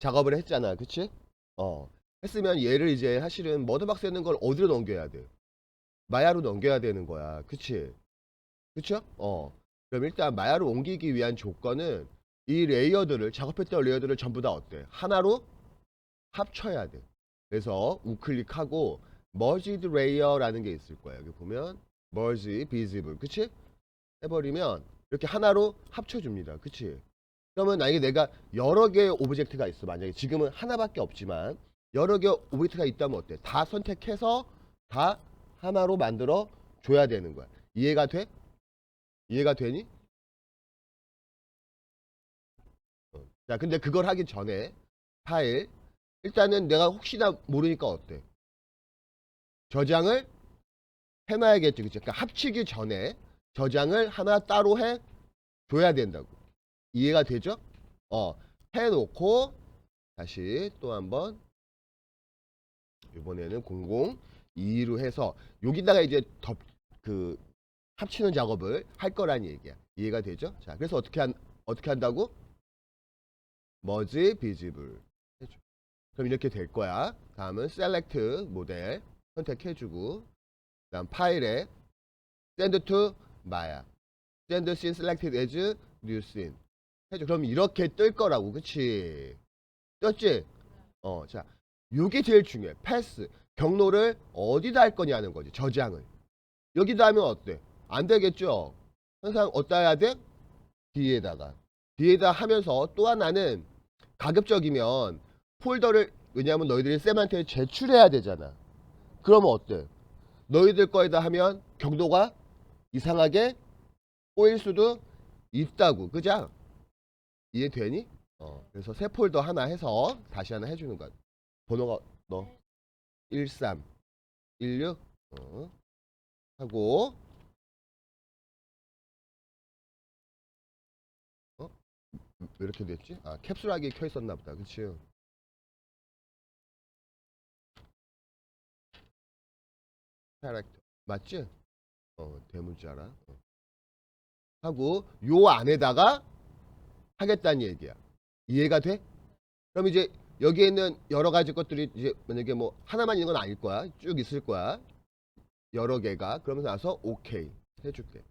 작업을 했잖아. 그치? 어. 했으면 얘를 이제 사실은 머드박스에 있는 걸 어디로 넘겨야 돼? 마야로 넘겨야 되는 거야. 그치? 그쵸? 어. 그럼 일단 마야로 옮기기 위한 조건은 이 레이어들을 작업했던 레이어들을 전부 다 어때? 하나로 합쳐야 돼. 그래서 우클릭하고 merged layer라는 게 있을 거야. 여기 보면 merge visible. 그치? 해버리면 이렇게 하나로 합쳐줍니다. 그치? 그러면 만약에 내가 여러 개의 오브젝트가 있어. 만약에 지금은 하나밖에 없지만 여러 개의 오브젝트가 있다면 어때? 다 선택해서 다 하나로 만들어 줘야 되는 거야. 이해가 돼? 이해가 되니? 어. 자, 근데 그걸 하기 전에 파일 일단은 내가 혹시나 모르니까 어때? 저장을 해놔야겠지, 그치? 그러니까 합치기 전에 저장을 하나 따로 해 줘야 된다고. 이해가 되죠? 어, 해놓고 다시 또 한번 이번에는 002로 해서 여기다가 이제 덮 그 합치는 작업을 할 거란 얘기야. 이해가 되죠? 자, 그래서 어떻게 한 어떻게 한다고? 머지 비지블 해줘. 그럼 이렇게 될 거야. 다음은 셀렉트 모델 선택해주고, 그다음 파일에 send to maya, send scene selected as new scene 해줘. 그럼 이렇게 뜰 거라고, 그치? 떴지? 어, 자, 요게 제일 중요해. 패스 경로를 어디다 할 거냐는 거지. 저장을. 여기다 하면 어때? 안 되겠죠? 항상 어디다 해야 돼? 뒤에다가. 뒤에다 하면서 또 하나는 가급적이면 폴더를 왜냐하면 너희들이 쌤한테 제출해야 되잖아. 그러면 어때? 너희들 거에다 하면 경로가 이상하게 꼬일 수도 있다고. 그죠? 이해되니? 어, 그래서 새 폴더 하나 해서 다시 하나 해주는 거야. 번호가 너 13, 16 어, 하고 어? 왜 이렇게 됐지? 아 캡슐하게 켜 있었나 보다. 그치? 캐릭터 맞지? 어 대문자라 어. 하고 요 안에다가 하겠다는 얘기야. 이해가 돼? 그럼 이제 여기에 있는 여러 가지 것들이 이제 만약에 뭐 하나만 있는 건 아닐 거야. 쭉 있을 거야. 여러 개가. 그러면서 나서 오케이 해줄게.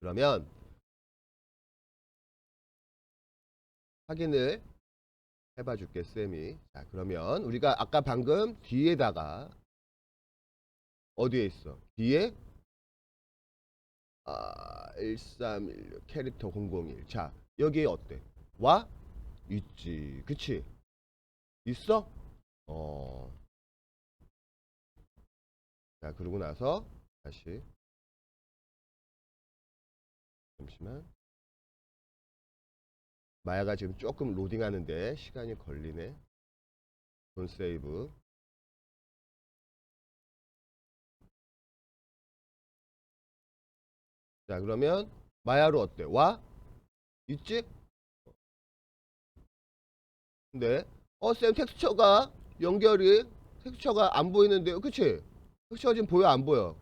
그러면 확인을 해봐 줄게 쌤이. 자 그러면 우리가 아까 방금 뒤에다가 어디에 있어? 뒤에 아, 1316 캐릭터 001. 자, 여기에 어때? 와? 있지. 그치? 있어? 어. 자, 그러고 나서 다시 잠시만. 마야가 지금 조금 로딩하는데 시간이 걸리네. 돈 세이브. 자, 그러면 마야로 어때? 와? 있지? 근데 어, 쌤 텍스처가 연결이 텍스처가 안 보이는데요. 그치? 텍스처가 지금 보여 안 보여?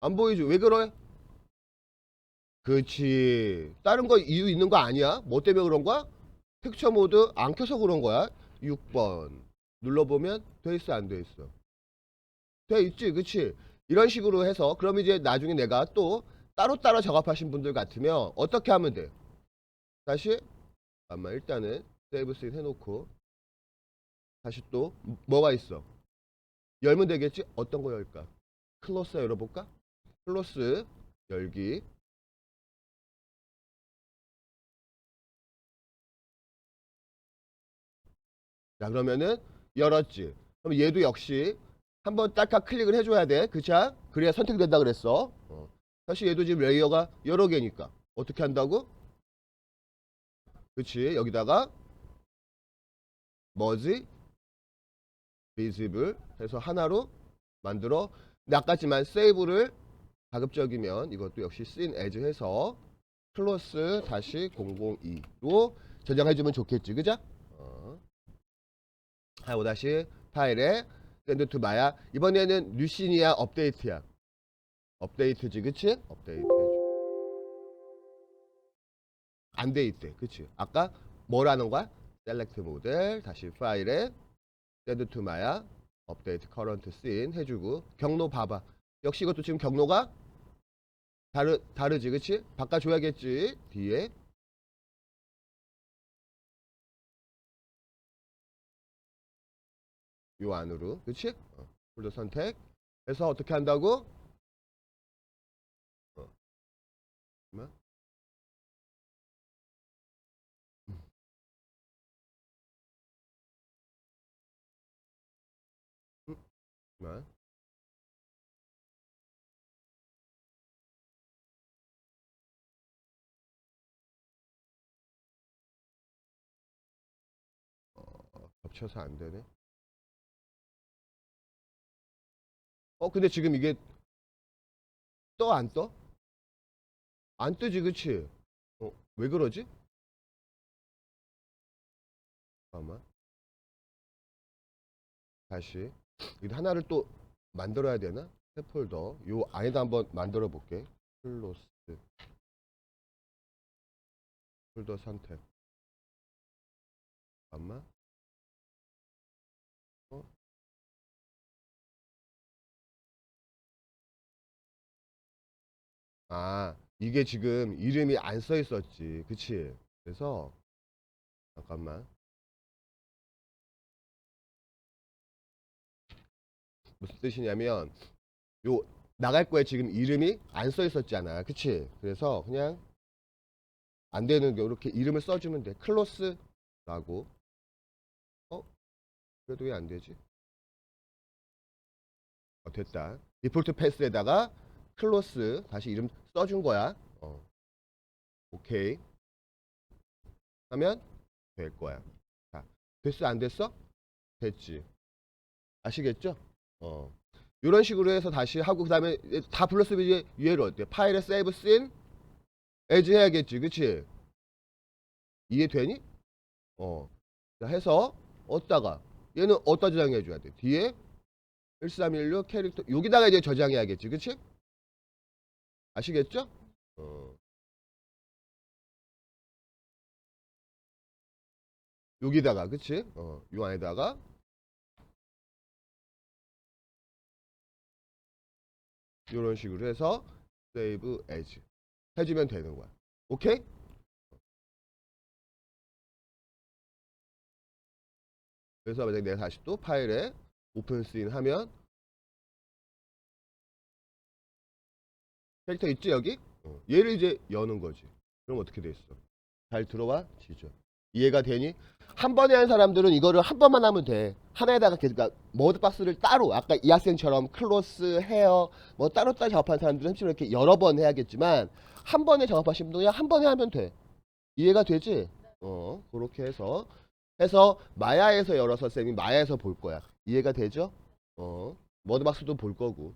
안 보이죠? 왜 그래? 그치. 다른 거 이유 있는 거 아니야? 뭐 때문에 그런 거야? 텍스처 모드 안 켜서 그런 거야. 6번. 눌러보면 돼 있어 안 돼 있어? 돼 있지. 그치? 이런 식으로 해서 그럼 이제 나중에 내가 또 따로따로 작업하신 분들 같으면 어떻게 하면 돼? 다시 잠깐만 일단은 세이브 스윗 해놓고 다시 또 뭐가 있어? 열면 되겠지? 어떤 거 열까? 클로스 열어볼까? 클로스 열기 자 그러면은 열었지 그럼 얘도 역시 한번 딸깍 클릭을 해줘야 돼 그쵸? 그래야 선택된다 그랬어 어. 사실 얘도 지금 레이어가 여러 개니까 어떻게 한다고? 그치 여기다가 뭐지? visible 해서 하나로 만들어 근데 아까지만 세이브를 가급적이면 이것도 역시 sin as 해서 클로스 다시 002로 저장해주면 좋겠지 그죠? 어. 하고 다시 파일에 send to maya 이번에는 뉴신이야 업데이트야 업데이트지 그치? 업데이트 안 돼 있대 그치? 아까 뭐라는 거야? 셀렉트 모델 다시 파일에 send to 마야 업데이트 커런트 씬 해주고 경로 봐봐 역시 이것도 지금 경로가 다르 다르지 그치 바꿔줘야겠지 뒤에 요 안으로 그치 어, 폴더 선택 해서 어떻게 한다고 어. 잠깐만. 잠깐만. 어, 겹쳐서 안 되네. 어, 근데 지금 이게 떠 안 떠? 안 뜨지, 그치? 어, 왜 그러지? 잠깐만. 다시. 이거 하나를 또 만들어야 되나? 새 폴더. 요 안에다 한번 만들어 볼게. 클로스. 폴더 선택. 잠깐만. 어? 아, 이게 지금 이름이 안 써 있었지. 그치? 그래서, 잠깐만. 무슨 뜻이냐면, 요, 나갈 거에 지금 이름이 안 써 있었잖아. 그치? 그래서 그냥, 안 되는 게 이렇게 이름을 써주면 돼. 클로스라고. 어? 그래도 왜 안 되지? 어, 됐다. 디폴트 패스에다가 클로스 다시 이름 써준 거야. 어. 오케이. 하면 될 거야. 자, 됐어 안 됐어? 됐지. 아시겠죠? 어. 이런 식으로 해서 다시 하고 그다음에 다 불렀으면 이제 얘를 어때? 파일에 세이브 씬 에지 해야겠지, 그치? 이해되니? 어. 자, 해서 어디다가 얘는 어디다 저장해 줘야 돼? 뒤에 1316 캐릭터 여기다가 이제 저장해야겠지, 그치? 아시겠죠? 어. 여기다가 그치? 어, 요 안에다가 이런 식으로 해서 save as 해주면 되는 거야. 오케이? 그래서 만약에 내가 다시 또 파일에 오픈 씬 하면 캐릭터 있지 여기? 어, 얘를 이제 여는 거지. 그럼 어떻게 돼 있어? 잘 들어와 지죠. 이해가 되니? 한 번에 한 사람들은 이거를 한 번만 하면 돼. 하나에다가 계속 그러니까 머드 박스를 따로 아까 이 학생처럼 클로스, 헤어 뭐 따로따로 작업하는 사람들은 실제로 이렇게 여러 번 해야겠지만 한 번에 작업하시는 분은 그냥 한 번에 하면 돼. 이해가 되지? 어, 그렇게 해서 해서 마야에서 열어서 쌤이 마야에서 볼 거야. 이해가 되죠? 어, 머드 박스도 볼 거고.